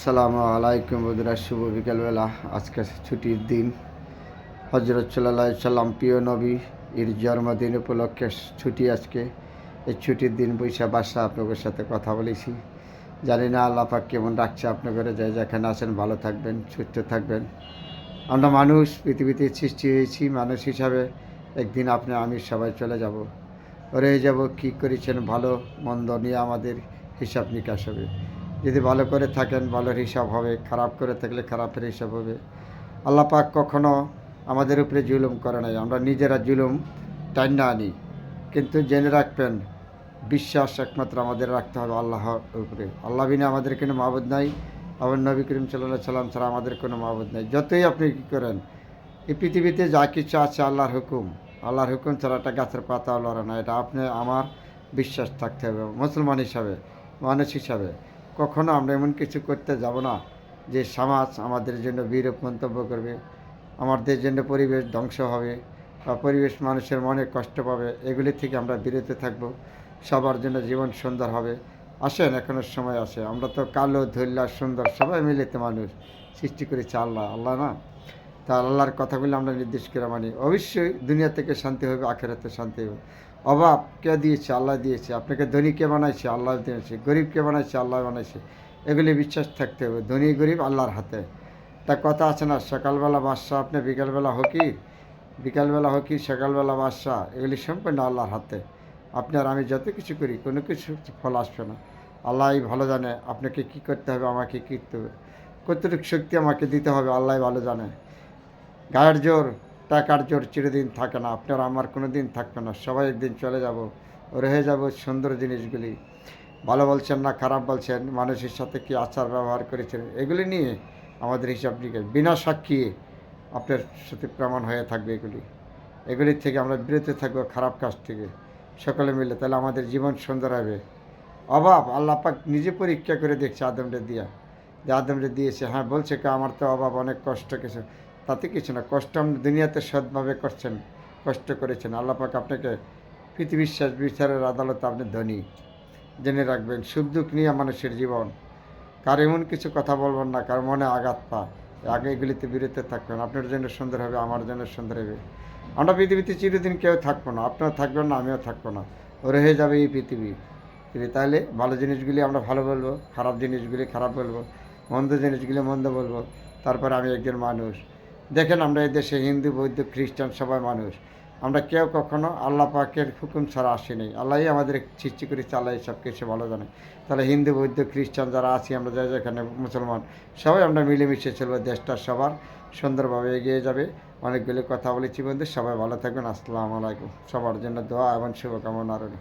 আসসালামু আলাইকুম বন্ধুরা, শুভ বিকালবেলা। আজকে ছুটির দিন। হজরত সাল্লাহ সাল্লাম প্রিয় নবী এর জন্মদিন উপলক্ষে ছুটি আজকে। এই ছুটির দিন বৈশা বাসা আপনাদের সাথে কথা বলেছি। জানি না আল্লাহ পাক কেমন রাখছে আপনাদের যাই যেখানে আছেন, ভালো থাকবেন, সুস্থ থাকবেন। আমরা মানুষ, পৃথিবীতে সৃষ্টি হয়েছি মানুষ হিসাবে। একদিন আপনি, আমি সবাই চলে যাব। রয়ে যাব, কী করেছেন ভালো, মন্দ নিয়ে আমাদের হিসাব নিকাশ হবে। যদি ভালো করে থাকেন, ভালোর হিসাব হবে, খারাপ করে থাকলে খারাপের হিসাব হবে। আল্লাহ পাক কখনো আমাদের উপরে জুলুম করে নাই। আমরা নিজেরা জুলুম টাইন না আনি। কিন্তু জেনে রাখবেন, বিশ্বাস একমাত্র আমাদের রাখতে হবে আল্লাহর উপরে। আল্লাহ বিনা আমাদের কোনো মাহবুদ নাই। আবার নবী করিম সাল্লাহ সাল্লাম ছাড়া আমাদের কোনো মাহবুদ নাই। যতই আপনি কী করেন, এই পৃথিবীতে যা কিছু আছে আল্লাহর হুকুম। আল্লাহর হুকুম ছাড়া একটা গাছের পাতা লড়ে না। এটা আপনি, আমার বিশ্বাস থাকতে হবে। মুসলমান হিসাবে, মানুষ হিসাবে। কখনো আমরা এমন কিছু করতে যাব না যে সমাজ আমাদের জন্য বিরূপ মন্তব্য করবে, আমাদের জন্য পরিবেশ ধ্বংস হবে বা পরিবেশ মানুষের মনে কষ্ট পাবে। এগুলি থেকে আমরা বিরত থাকব, সবার জন্য জীবন সুন্দর হবে। আসেন, এখনও সময় আসে আমরা তো কালো ধৈল্লা সুন্দর, সবাই মিলিত মানুষ সৃষ্টি করেছে আল্লাহ। আল্লাহ না? তা আল্লাহর কথাগুলো আমরা নির্দেশ করে মানি। অবশ্যই দুনিয়া থেকে শান্তি হবে, আখেরাতে শান্তি হবে। অভাব কে দিয়েছে? আল্লাহ দিয়েছে। আপনাকে ধনী কে বানাইছে? আল্লাহ দিয়েছে। গরিব কে বানাইছে? আল্লাহ বানাইছে। এগুলি বিশ্বাস থাকতে হবে। ধনী, গরিব আল্লাহর হাতে। তা কথা আছে না? সকালবেলা বাদশাহ, আপনি বিকালবেলা হকির? বিকালবেলা হকির, সকালবেলা বাদশাহ, এগুলি সম্পূর্ণ আল্লাহর হাতে। আপনার আমি যত কিছু করি, কোনো কিছু ফল আসবে না। আল্লাহই ভালো জানে। আপনাকে কি করতে হবে? আমাকে কী করতে হবে? কতটুকু শক্তি আমাকে দিতে হবে? আল্লাহ ভালো জানে। গায়ের জোর, টাকার জোর চিরদিন থাকে না। আপনার আমার কোনো দিন থাকবে না। সবাই একদিন চলে যাব, রয়ে যাব সুন্দর জিনিসগুলি। ভালো বলছেন না, খারাপ বলছেন, মানুষের সাথে কি আচার ব্যবহার করেছেন, এগুলি নিয়ে আমাদের হিসাব নিকাশ। বিনা সাক্ষী আপনার সাথে প্রমাণ হয়ে থাকবে এগুলি। এগুলির থেকে আমরা বিরত থাকব খারাপ কাজ থেকে। সকলে মিলে তাহলে আমাদের জীবন সুন্দর হবে। অভাব, আল্লাহ পাক নিজে পরীক্ষা করে দেখছে আদমটা দিয়া। যে আদমটা দিয়েছে হ্যাঁ বলছে কে, আমার তো অভাব, অনেক কষ্ট, কিছু। তাতে কিছু না, কষ্ট আপনি দুনিয়াতে সৎভাবে করছেন, কষ্ট করেছেন। আল্লাহ পাক আপনাকে পৃথিবীর শেষ বিচারের আদালতে আপনি ধনী। জেনে রাখবেন, সুখ দুঃখ নিয়ে মানুষের জীবন। কার এমন কিছু কথা বলবেন না, কার মনে আঘাত পা আগে এগুলিতে বিরত থাকবেন, আপনার জন্য সুন্দর হবে, আমার জন্য সুন্দর হবে। আমরা পৃথিবীতে চিরদিন কেউ থাকব না, আপনারা থাকবেন না, আমিও থাকব না। ও রয়ে যাবে এই পৃথিবী। তাহলে ভালো জিনিসগুলি আমরা ভালো বলব, খারাপ জিনিসগুলি খারাপ বলব, মন্দ জিনিসগুলি মন্দ বলব। তারপরে আমি একজন মানুষ। দেখেন আমরা এই দেশে হিন্দু, বৌদ্ধ, খ্রিস্টান সবাই মানুষ। আমরা কেউ কখনো আল্লাহ পাকের হুকুম ছাড়া আসিনি আল্লাহই আমাদের সৃষ্টি করে চালাই সব কিছু ভালো জানে। তাহলে হিন্দু, বৌদ্ধ, খ্রিস্টান যারা আছি, আমরা যাই যেখানে মুসলমান, সবাই আমরা মিলেমিশে চলবো দেশটা সবার সুন্দরভাবে এগিয়ে যাবে। অনেকগুলি কথা বলেছি বন্ধু, সবাই ভালো থাকবেন। আসসালামু আলাইকুম। সবার জন্য দোয়া এবং শুভকামনা রইল।